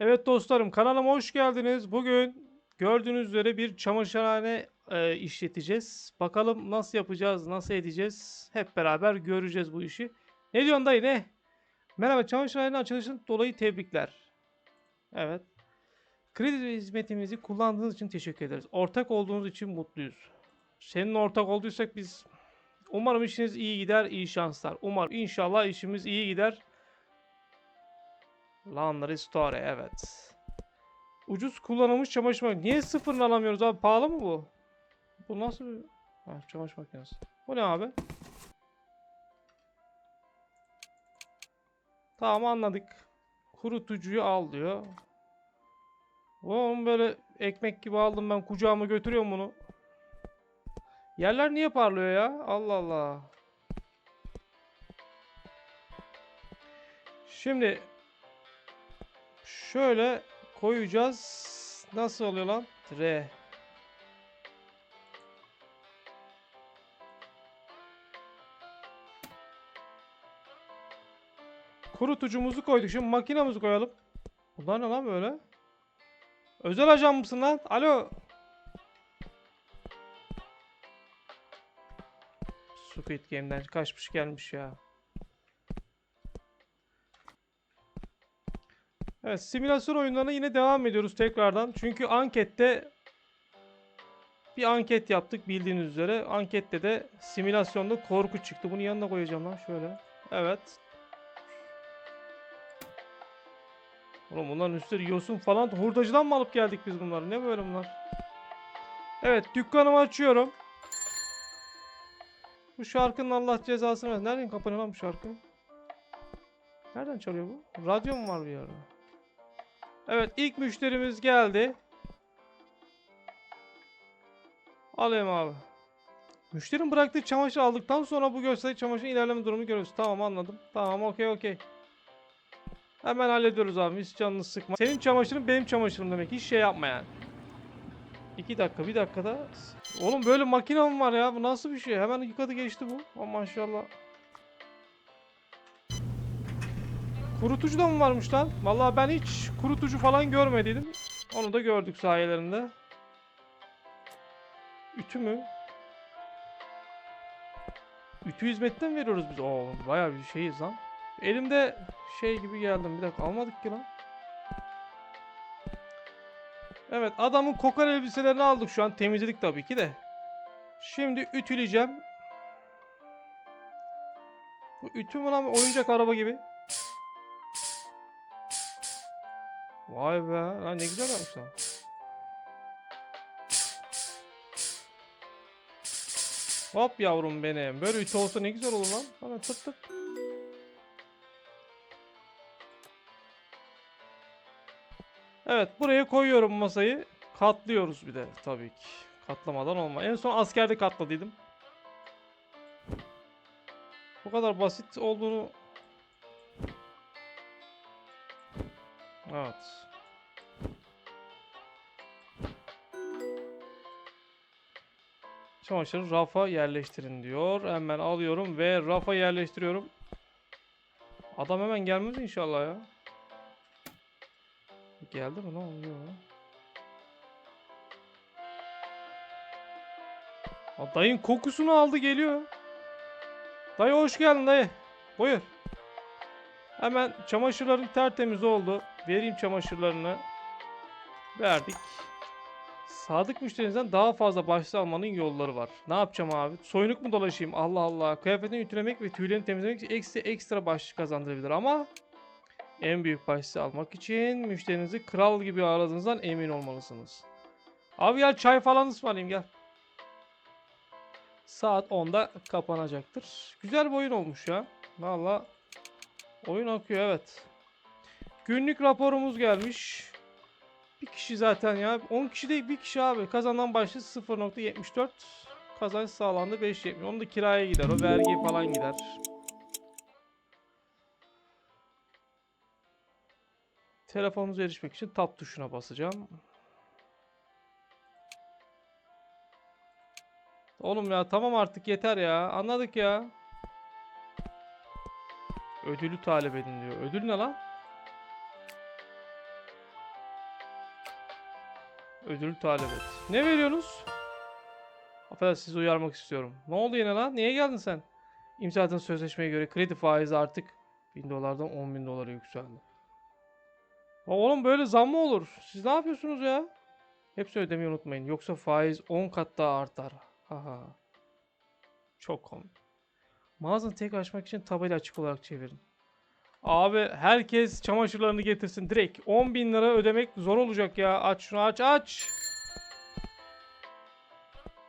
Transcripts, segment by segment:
Evet dostlarım kanalıma hoş geldiniz. Bugün gördüğünüz üzere bir çamaşırhane e, işleteceğiz. Bakalım nasıl yapacağız, nasıl edeceğiz. Hep beraber göreceğiz bu işi. Ne diyorsun dayı ne? Merhaba çamaşırhanenin açılışın dolayı tebrikler. Evet. Kredi hizmetimizi kullandığınız için teşekkür ederiz. Ortak olduğunuz için mutluyuz. Senin ortak olduysak biz umarım işiniz iyi gider, iyi şanslar. Umarım inşallah işimiz iyi gider. Laundry Store evet. Ucuz kullanılmış çamaşır makinesi. Niye sıfırını alamıyoruz abi? Pahalı mı bu? Bu nasıl bir... Ha, çamaşır makinesi. Bu ne abi? Tamam anladık. Kurutucuyu al diyor. Oğlum böyle ekmek gibi aldım ben kucağıma götürüyorum bunu. Yerler niye parlıyor ya? Allah Allah. Şimdi Şöyle koyacağız. Nasıl oluyor lan? R. Kurutucumuzu koyduk. Şimdi makinamızı koyalım. Bunlar ne lan böyle? Özel ajan mısın lan? Alo. Squid Game'den kaçmış gelmiş ya. Evet, simülasyon oyunlarına yine devam ediyoruz tekrardan. Çünkü ankette bir anket yaptık bildiğiniz üzere. Ankette de simülasyonda korku çıktı. Bunu yanına koyacağım lan şöyle. Evet. Oğlum bunların üstleri yosun falan. Hurdacıdan mı alıp geldik biz bunları? Ne böyle bunlar? Evet, dükkanımı açıyorum. Bu şarkının Allah cezasını versin. Nereden kapanıyor lan bu şarkı? Nereden çalıyor bu? Radyo mu var bir yerde? Evet ilk müşterimiz geldi. Alayım abi. Müşterinin bıraktığı çamaşır aldıktan sonra bu gösteri çamaşırın ilerleme durumu görüyoruz. Tamam anladım. Tamam okey okey. Hemen hallediyoruz abi. Hiç canını sıkma. Senin çamaşırın benim çamaşırım demek. Hiç şey yapma yani. İki dakika bir dakikada. Oğlum böyle makine mi var ya? Bu nasıl bir şey? Hemen yıkadı geçti bu. Aman maşallah. Kurutucu da mı varmış lan? Vallahi ben hiç kurutucu falan görmediydim. Onu da gördük sayelerinde. Ütü mü? Ütü hizmetten veriyoruz biz. Oo bayağı bir şeyiz lan. Elimde şey gibi geldim. Bir dakika almadık ki lan. Evet adamın kokar elbiselerini aldık şu an. Temizledik tabii ki de. Şimdi ütüleyeceğim. Bu ütü mü lan? Oyuncak araba gibi. Vay be. Lan ne güzel yapmışlar. Hop yavrum benim. Böyle ütü olsa ne güzel olur lan. Bana tık tık. Evet buraya koyuyorum masayı. Katlıyoruz bir de tabii ki. Katlamadan olma. En son askerde katladıydım. Bu kadar basit olduğunu Evet. Çamaşırı rafa yerleştirin diyor. Hemen alıyorum ve rafa yerleştiriyorum. Adam hemen gelmez inşallah ya. Geldi mi ne oluyor? Dayın kokusunu aldı geliyor. Dayı hoş geldin dayı. Buyur. Hemen çamaşırların tertemiz oldu. Vereyim çamaşırlarını. Verdik. Sadık müşterinizden daha fazla bahşiş almanın yolları var. Ne yapacağım abi? Soyunuk mu dolaşayım? Allah Allah. Kıyafetini ütülemek ve tüylerini temizlemek için ekstra ekstra bahşiş kazandırabilir ama en büyük bahşişi almak için müşterinizi kral gibi ağırladığınızdan emin olmalısınız. Abi gel çay falan ısmarlayayım gel. Saat 10'da kapanacaktır. Güzel bir oyun olmuş ya. Valla Oyun akıyor evet. Günlük raporumuz gelmiş. Bir kişi zaten ya. 10 kişi değil bir kişi abi. Kazanan başlı 0.74. Kazanç sağlandı 5.70. Onu da kiraya gider. O vergi falan gider. Telefonunuza erişmek için tab tuşuna basacağım. Oğlum ya tamam artık yeter ya. Anladık ya. Ödülü talep edin diyor. Ödül ne lan? Ödül talep et. Ne veriyorsunuz? Affedersiniz sizi uyarmak istiyorum. Ne oldu yine lan? Niye geldin sen? İmzaladığın sözleşmeye göre kredi faizi artık 1000 dolardan 10 bin dolara yükseldi. Ya Oğlum böyle zam mı olur? Siz ne yapıyorsunuz ya? Hepsi ödemeyi unutmayın. Yoksa faiz 10 kat daha artar. Haha. Çok komik. Mağazanı tek açmak için tabela açık olarak çevirin. Abi herkes çamaşırlarını getirsin. Direkt 10 bin lira ödemek zor olacak ya. Aç şunu aç aç.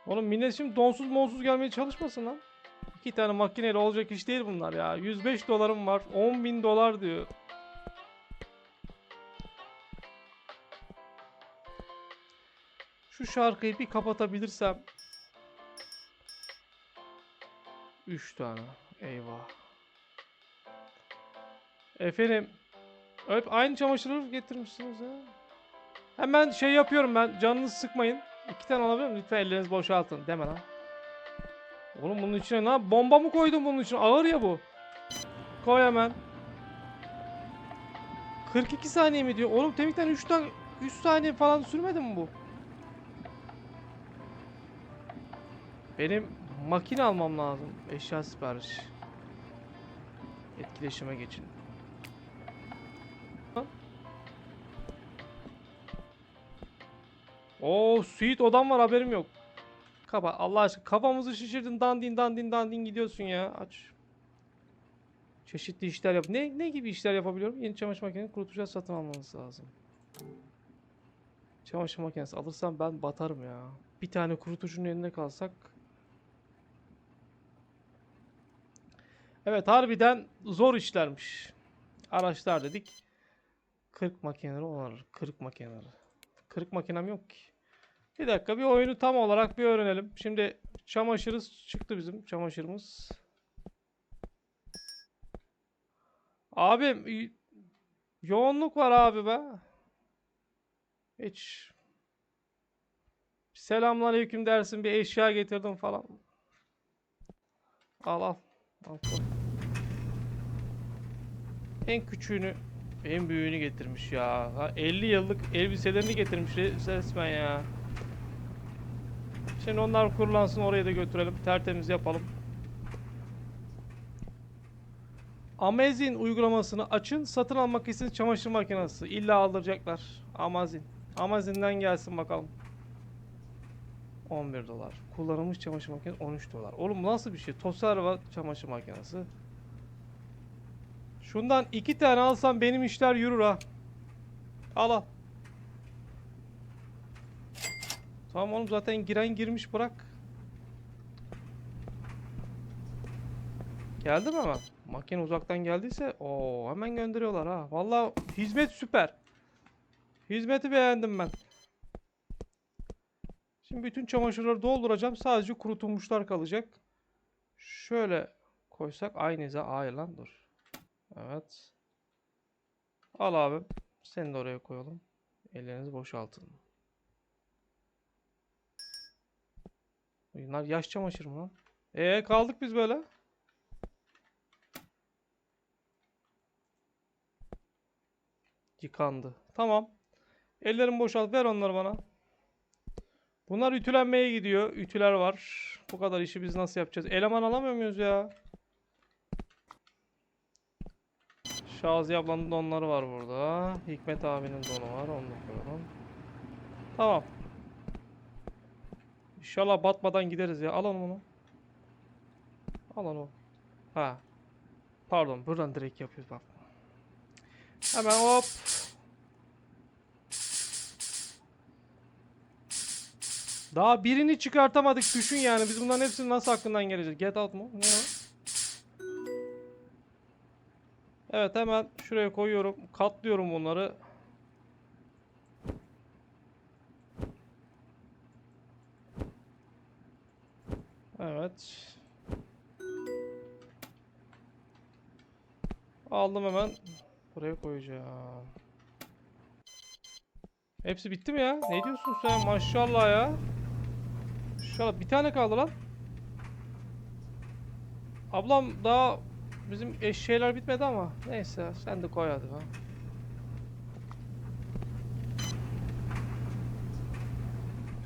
Oğlum millet şimdi donsuz monsuz gelmeye çalışmasın lan. İki tane makineyle olacak iş değil bunlar ya. 105 dolarım var. 10 bin dolar diyor. Şu şarkıyı bir kapatabilirsem. 3 tane. Eyvah. Efendim. Hep aynı çamaşırı getirmişsiniz ya. Hemen şey yapıyorum ben. Canınızı sıkmayın. İki tane alabilir miyim? Lütfen ellerinizi boşaltın. Deme lan. Oğlum bunun içine ne? Bomba mı koydun bunun içine? Ağır ya bu. Koy hemen. 42 saniye mi diyor? Oğlum temikten 3 tane 3 saniye falan sürmedi mi bu? Benim makine almam lazım. Eşya sipariş. Etkileşime geçin. Oo, suite odam var haberim yok. Kapa Allah aşkına kafamızı şişirdin dandin dandin dandin gidiyorsun ya. Aç. Çeşitli işler yap. Ne ne gibi işler yapabiliyorum? Yeni çamaşır makinesi kurutucu satın almanız lazım. Çamaşır makinesi alırsam ben batarım ya. Bir tane kurutucunun elinde kalsak. Evet harbiden zor işlermiş. Araçlar dedik. 40 makineleri onarır. 40 makineleri. 40 makinem yok ki. Bir dakika bir oyunu tam olarak bir öğrenelim. Şimdi çamaşırız çıktı bizim çamaşırımız. Abim y- yoğunluk var abi be. Hiç selamünaleyküm dersin bir eşya getirdim falan. Al al. al. En küçüğünü en büyüğünü getirmiş ya. Ha, 50 yıllık elbiselerini getirmiş res- resmen ya. Şimdi onlar kurulansın oraya da götürelim. Tertemiz yapalım. Amazin uygulamasını açın. Satın almak için çamaşır makinesi. İlla aldıracaklar. Amazin. Amazin'den gelsin bakalım. 11 dolar. Kullanılmış çamaşır makinesi 13 dolar. Oğlum nasıl bir şey? Tosarva çamaşır makinesi. Şundan iki tane alsam benim işler yürür ha. Al al. Tamam oğlum zaten giren girmiş bırak. Geldi mi hemen? Makine uzaktan geldiyse o hemen gönderiyorlar ha. Vallahi hizmet süper. Hizmeti beğendim ben. Şimdi bütün çamaşırları dolduracağım. Sadece kurutulmuşlar kalacak. Şöyle koysak aynı hiza. Hayır dur. Evet. Al abi. Seni de oraya koyalım. Ellerinizi boşaltın. Bunlar yaş çamaşır mı lan? Ee kaldık biz böyle. Yıkandı. Tamam. Ellerimi boşalt. Ver onları bana. Bunlar ütülenmeye gidiyor. Ütüler var. Bu kadar işi biz nasıl yapacağız? Eleman alamıyor muyuz ya? Şazi ablanın donları var burada. Hikmet abinin donu var. Onu da koyalım. Tamam. İnşallah batmadan gideriz ya. Al onu. Al onu. Ha. Pardon. Buradan direkt yapıyoruz bak. Hemen hop. Daha birini çıkartamadık. Düşün yani. Biz bunların hepsini nasıl hakkından geleceğiz? Get out mu? Ne o? Evet hemen şuraya koyuyorum. Katlıyorum bunları. Evet. Aldım hemen. Buraya koyacağım. Hepsi bitti mi ya? Ne diyorsun sen? Maşallah ya. Maşallah bir tane kaldı lan. Ablam daha bizim eşeğler bitmedi ama neyse sen de koy hadi ha.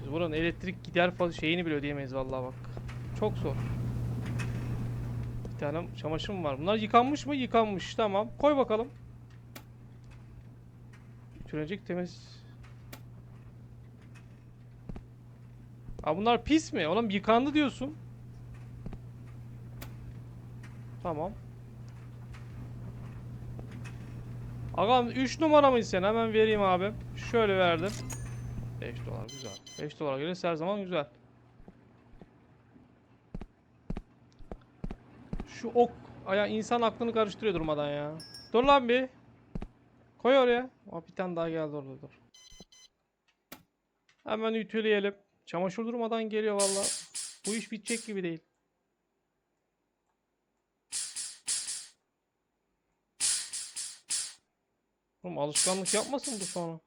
Biz buranın elektrik gider falan şeyini bile ödeyemeyiz vallahi bak. Çok zor. Bir tane çamaşır mı var? Bunlar yıkanmış mı? Yıkanmış. Tamam. Koy bakalım. Ütülenecek temiz. Aa bunlar pis mi? Oğlum yıkandı diyorsun. Tamam. Agam 3 numara mı sen? Hemen vereyim abi. Şöyle verdim. 5 dolar güzel. 5 dolar gelirse her zaman güzel. Şu ok aya insan aklını karıştırıyor durmadan ya. Dur lan bir. Koy oraya. Aa, bir tane daha geldi orada dur. Hemen ütüleyelim. Çamaşır durmadan geliyor valla. Bu iş bitecek gibi değil. Oğlum alışkanlık yapmasın bu sonra.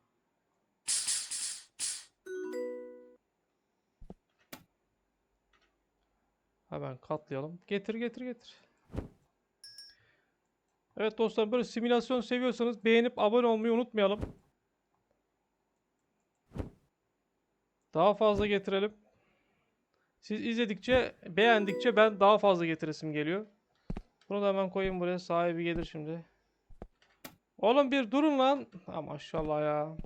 Hemen katlayalım. Getir getir getir. Evet dostlar böyle simülasyon seviyorsanız beğenip abone olmayı unutmayalım. Daha fazla getirelim. Siz izledikçe, beğendikçe ben daha fazla getiresim geliyor. Bunu da hemen koyayım buraya. Sahibi gelir şimdi. Oğlum bir durun lan. Ha maşallah ya.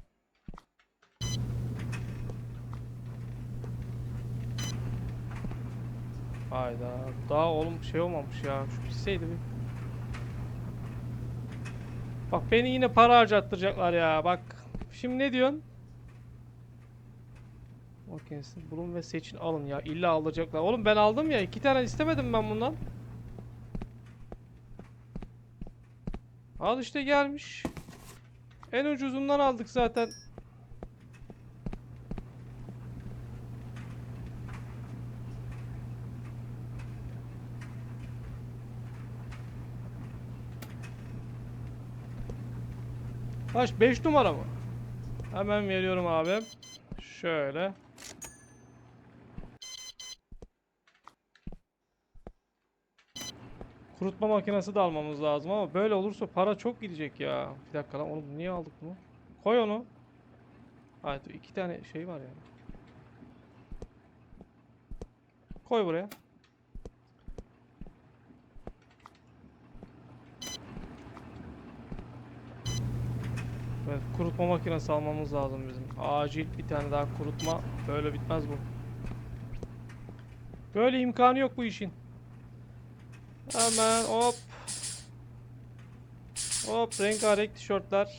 Hayda. Daha oğlum şey olmamış ya. Şu pisseydi bir. Bak beni yine para harcattıracaklar ya. Bak. Şimdi ne diyorsun? Makinesi bulun ve seçin alın ya. İlla alacaklar. Oğlum ben aldım ya. iki tane istemedim ben bundan. Al işte gelmiş. En ucuzundan aldık zaten. Kaç? 5 numara mı? Hemen veriyorum abi. Şöyle. Kurutma makinesi de almamız lazım ama böyle olursa para çok gidecek ya. Bir dakika lan oğlum niye aldık bunu? Koy onu. Hayır iki tane şey var yani. Koy buraya. Evet, kurutma makinesi almamız lazım bizim. Acil bir tane daha kurutma. Böyle bitmez bu. Böyle imkanı yok bu işin. Hemen hop. Hop rengarenk tişörtler.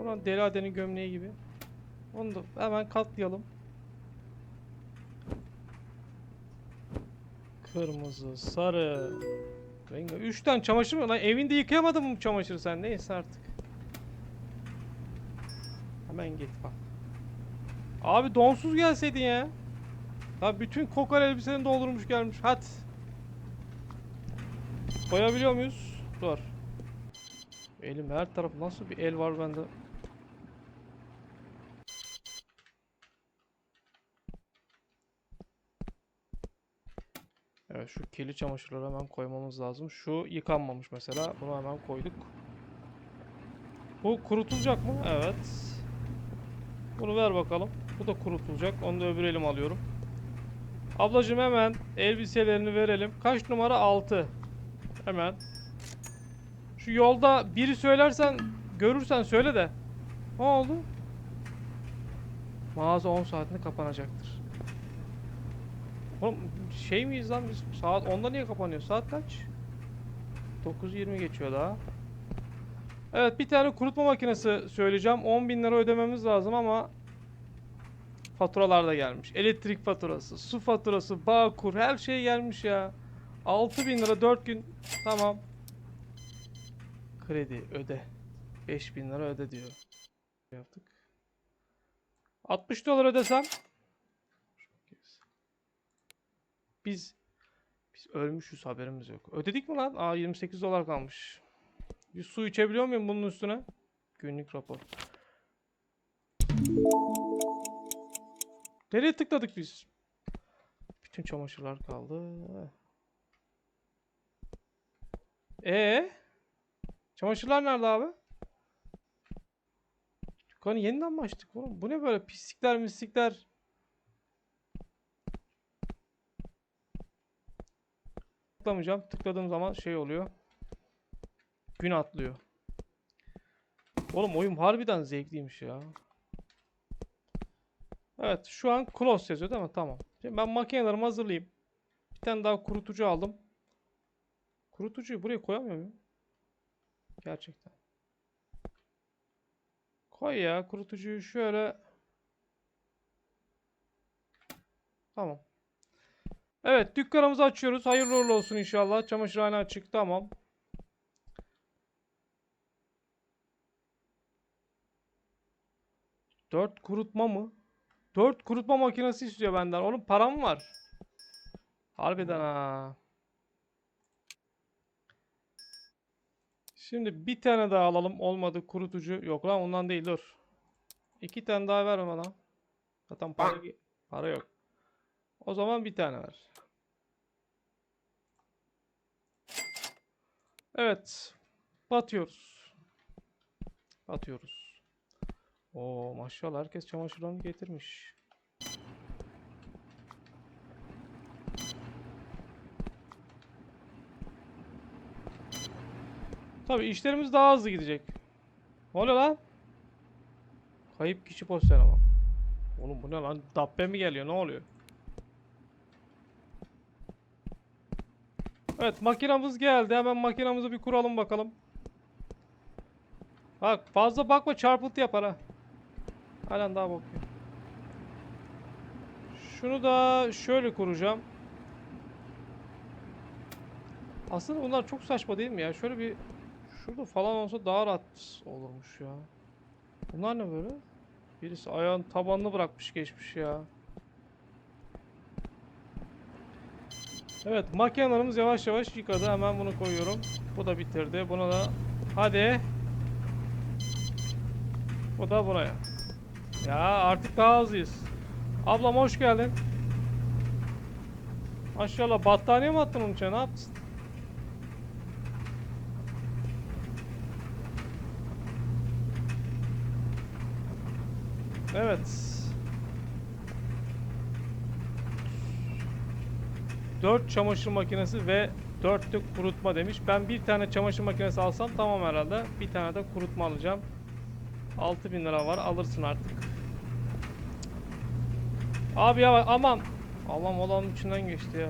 Ulan Deli Aden'in gömleği gibi. Onu da hemen katlayalım. Kırmızı, sarı. Rengi. Üç tane çamaşır mı? Lan evinde yıkayamadın mı çamaşırı sen? Neyse artık. Hemen git bak. Abi donsuz gelseydin ya. Lan bütün kokar elbiseni doldurmuş gelmiş. Hadi. Koyabiliyor muyuz? Dur. Elim her taraf nasıl bir el var bende? Evet şu kirli çamaşırları hemen koymamız lazım. Şu yıkanmamış mesela. Bunu hemen koyduk. Bu kurutulacak mı? Evet. Bunu ver bakalım. Bu da kurutulacak. Onu da öbür elim alıyorum. Ablacığım hemen elbiselerini verelim. Kaç numara? 6. Hemen. Şu yolda biri söylersen, görürsen söyle de. Ne oldu? Mağaza 10 saatinde kapanacaktır. Oğlum şey miyiz lan biz? Saat 10'da niye kapanıyor? Saat kaç? 9.20 geçiyor daha. Evet bir tane kurutma makinesi söyleyeceğim. 10 bin lira ödememiz lazım ama faturalar da gelmiş. Elektrik faturası, su faturası, Bağkur her şey gelmiş ya. 6 bin lira 4 gün. Tamam. Kredi öde. 5 bin lira öde diyor. Yaptık. 60 dolar ödesem. Biz biz ölmüşüz haberimiz yok. Ödedik mi lan? Aa 28 dolar kalmış. Bir su içebiliyor muyum bunun üstüne? Günlük rapor. Nereye tıkladık biz? Bütün çamaşırlar kaldı. E Çamaşırlar nerede abi? Dükkanı yeniden mi açtık oğlum? Bu ne böyle pislikler mislikler. Tıklamayacağım. Tıkladığım zaman şey oluyor. Gün atlıyor. Oğlum oyun harbiden zevkliymiş ya. Evet şu an close yazıyor değil mi? Tamam. Şimdi ben makinelerimi hazırlayayım. Bir tane daha kurutucu aldım. Kurutucuyu buraya koyamıyor muyum? Gerçekten. Koy ya kurutucuyu şöyle. Tamam. Evet dükkanımızı açıyoruz. Hayırlı uğurlu olsun inşallah. Çamaşırhane açık. Tamam. Dört kurutma mı? Dört kurutma makinesi istiyor benden. Oğlum param var. Harbiden ha. Şimdi bir tane daha alalım. Olmadı kurutucu. Yok lan ondan değil dur. İki tane daha ver bana. Zaten para, para yok. O zaman bir tane ver. Evet. Batıyoruz. Batıyoruz. Oo maşallah herkes çamaşırlarını getirmiş. Tabii işlerimiz daha hızlı gidecek. Ne oluyor lan? Kayıp kişi posteri ama. Oğlum bu ne lan? Dabbe mi geliyor? Ne oluyor? Evet makinamız geldi. Hemen makinamızı bir kuralım bakalım. Bak fazla bakma çarpıntı yapar ha. Halen daha bakıyor. Şunu da şöyle kuracağım. Aslında bunlar çok saçma değil mi ya? Şöyle bir şurada falan olsa daha rahat olurmuş ya. Bunlar ne böyle? Birisi ayağın tabanını bırakmış geçmiş ya. Evet makinelerimiz yavaş yavaş yıkadı. Hemen bunu koyuyorum. Bu da bitirdi. Buna da hadi. Bu da buraya. Ya artık daha hızlıyız. Ablam hoş geldin. Maşallah battaniye mi attın onun içine? Ne yaptın? Evet. 4 çamaşır makinesi ve 4'lük kurutma demiş. Ben bir tane çamaşır makinesi alsam tamam herhalde. Bir tane de kurutma alacağım. 6000 lira var. Alırsın artık. Abi ya aman. Allah'ım olanın içinden geçti ya.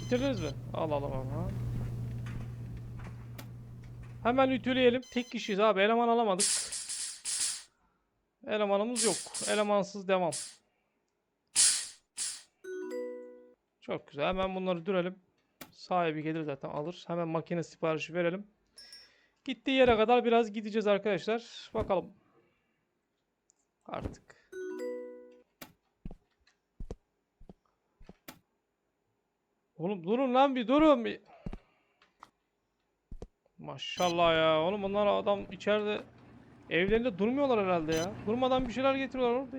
Bitirdiniz mi? Al al al. Hemen ütüleyelim. Tek kişiyiz abi. Eleman alamadık. Elemanımız yok. Elemansız devam. Çok güzel. Hemen bunları dürelim. Sahibi gelir zaten alır. Hemen makine siparişi verelim. Gittiği yere kadar biraz gideceğiz arkadaşlar. Bakalım. Artık. Oğlum durun lan bir durun bir. Maşallah ya. Oğlum bunlar adam içeride evlerinde durmuyorlar herhalde ya. Durmadan bir şeyler getiriyorlar orada.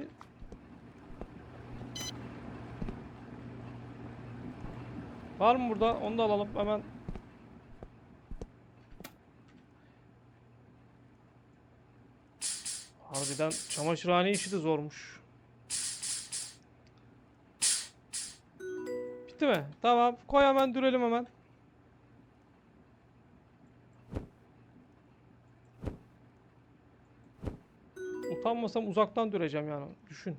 Var mı burada? Onu da alalım hemen. Harbiden çamaşırhane işi de zormuş. Bitti mi? Tamam. Koy hemen dürelim hemen. Utanmasam uzaktan düreceğim yani. Düşün.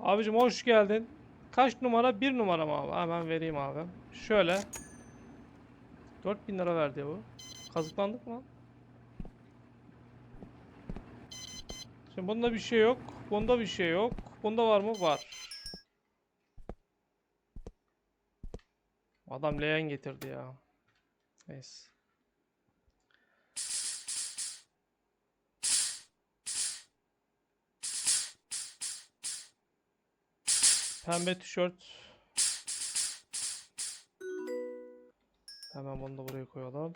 Abicim hoş geldin. Kaç numara? Bir numara mı abi? Hemen vereyim abi. Şöyle. 4000 lira verdi bu. Kazıklandık mı? Şimdi bunda bir şey yok. Bunda bir şey yok. Bunda var mı? Var. Adam leğen getirdi ya. Neyse. Pembe tişört. Hemen bunu da buraya koyalım.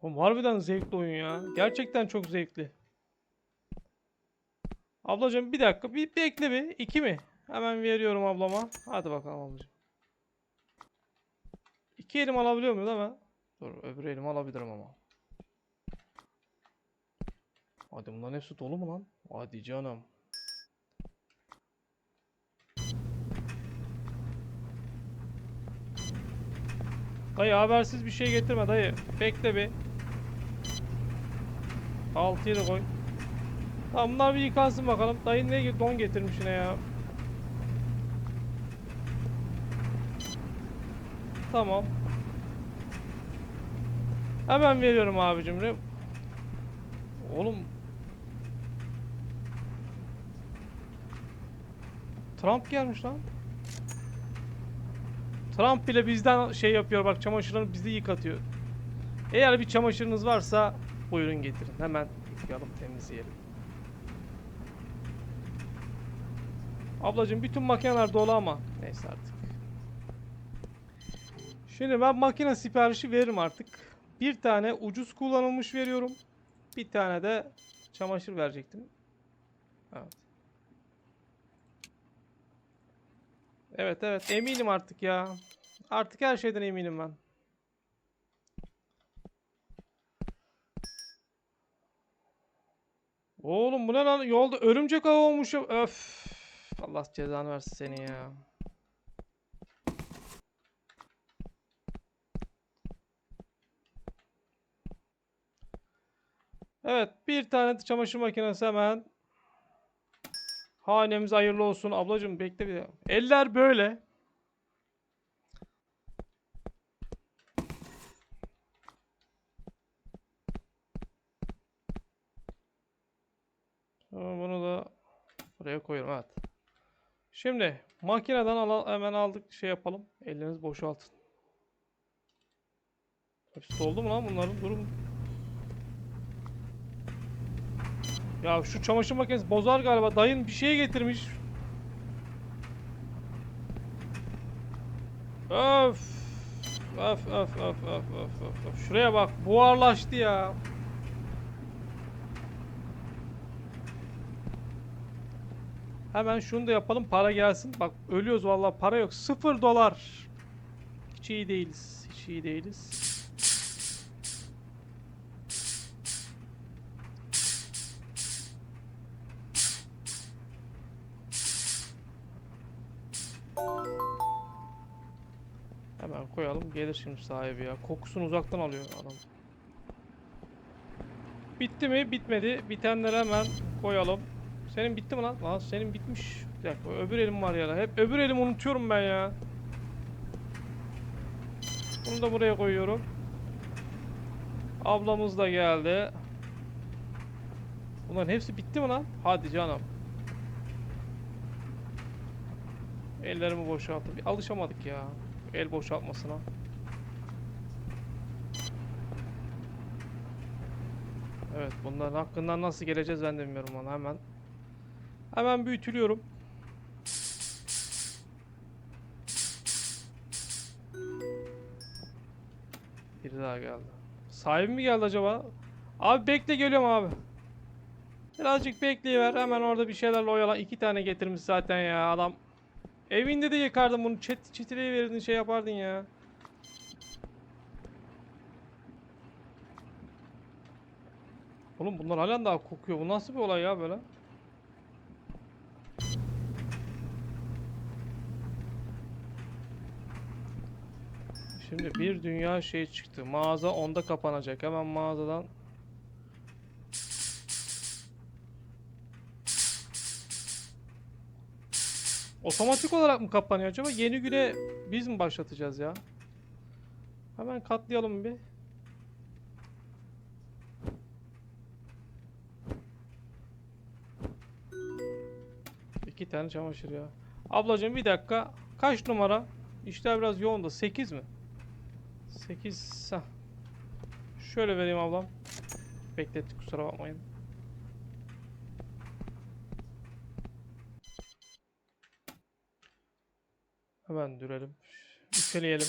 Oğlum harbiden zevkli oyun ya. Gerçekten çok zevkli. Ablacığım bir dakika bir bekle bir. iki mi? Hemen veriyorum ablama. Hadi bakalım ablacığım. İki elim alabiliyor muyum değil mi? Dur öbür elimi alabilirim ama. Hadi bunların hepsi dolu mu lan? Hadi canım. Dayı habersiz bir şey getirme dayı. Bekle bir. 6'yı da koy. Tamam bunlar bir yıkansın bakalım. Dayı ne don getirmiş yine ya. Tamam. Hemen veriyorum abicim. Oğlum. Trump gelmiş lan. Trump bile bizden şey yapıyor bak çamaşırlarını bizde yıkatıyor. Eğer bir çamaşırınız varsa buyurun getirin. Hemen yıkayalım temizleyelim. Ablacığım bütün makineler dolu ama neyse artık. Şimdi ben makine siparişi veririm artık. Bir tane ucuz kullanılmış veriyorum. Bir tane de çamaşır verecektim. Evet. Evet evet eminim artık ya. Artık her şeyden eminim ben. Oğlum bu ne lan? Yolda örümcek ağı olmuş. Öf. Allah cezanı versin seni ya. Evet, bir tane çamaşır makinesi hemen. Hanemiz hayırlı olsun. Ablacığım bekle bir. Eller böyle. Bunu da buraya koyuyorum. Evet. Şimdi makineden ala- hemen aldık şey yapalım. Elleriniz boşaltın. Hepsi doldu mu lan bunların? Durum. Ya şu çamaşır makinesi bozar galiba. Dayın bir şey getirmiş. Öf. Öf öf öf öf öf öf. Şuraya bak buharlaştı ya. Hemen şunu da yapalım para gelsin. Bak ölüyoruz vallahi para yok. Sıfır dolar. Hiç iyi değiliz. Hiç iyi değiliz. Gelir şimdi sahibi ya. Kokusunu uzaktan alıyor adam. Bitti mi? Bitmedi. Bitenleri hemen koyalım. Senin bitti mi lan? Lan senin bitmiş. Bir öbür elim var ya. Hep öbür elimi unutuyorum ben ya. Bunu da buraya koyuyorum. Ablamız da geldi. Bunların hepsi bitti mi lan? Hadi canım. Ellerimi boşalttım. Alışamadık ya. El boşaltmasına. Evet bunların hakkından nasıl geleceğiz ben de bilmiyorum onu hemen. Hemen büyütülüyorum. Biri daha geldi. Sahibi mi geldi acaba? Abi bekle geliyorum abi. Birazcık bekleyiver. Hemen orada bir şeylerle oyalan. İki tane getirmiş zaten ya adam. Evinde de yıkardın bunu. Çet, çetileye verirdin şey yapardın ya. Oğlum bunlar halen daha kokuyor. Bu nasıl bir olay ya böyle? Şimdi bir dünya şey çıktı. Mağaza onda kapanacak. Hemen mağazadan Otomatik olarak mı kapanıyor acaba? Yeni güne biz mi başlatacağız ya? Hemen katlayalım bir. Tane çamaşır ya. Ablacığım bir dakika. Kaç numara? İşler biraz yoğun da. 8 mi? 8. Heh. Şöyle vereyim ablam. Beklettik kusura bakmayın. Hemen dürelim. Üsteleyelim.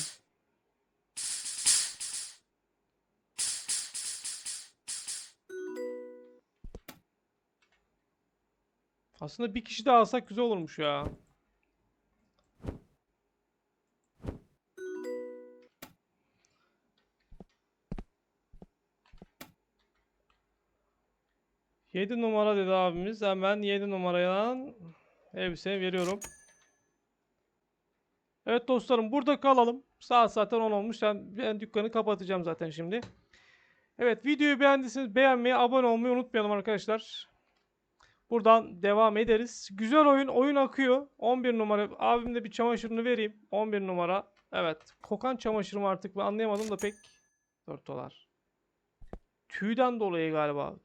Aslında bir kişi daha alsak güzel olurmuş ya. Yedi numara dedi abimiz. Hemen 7 numaradan elbise veriyorum. Evet dostlarım burada kalalım. Saat zaten 10 olmuş. Ben, ben dükkanı kapatacağım zaten şimdi. Evet videoyu beğendiyseniz beğenmeyi, abone olmayı unutmayalım arkadaşlar. Buradan devam ederiz. Güzel oyun. Oyun akıyor. 11 numara. Abim de bir çamaşırını vereyim. 11 numara. Evet. Kokan çamaşır mı artık? Ben anlayamadım da pek. 4 dolar. Tüyden dolayı galiba.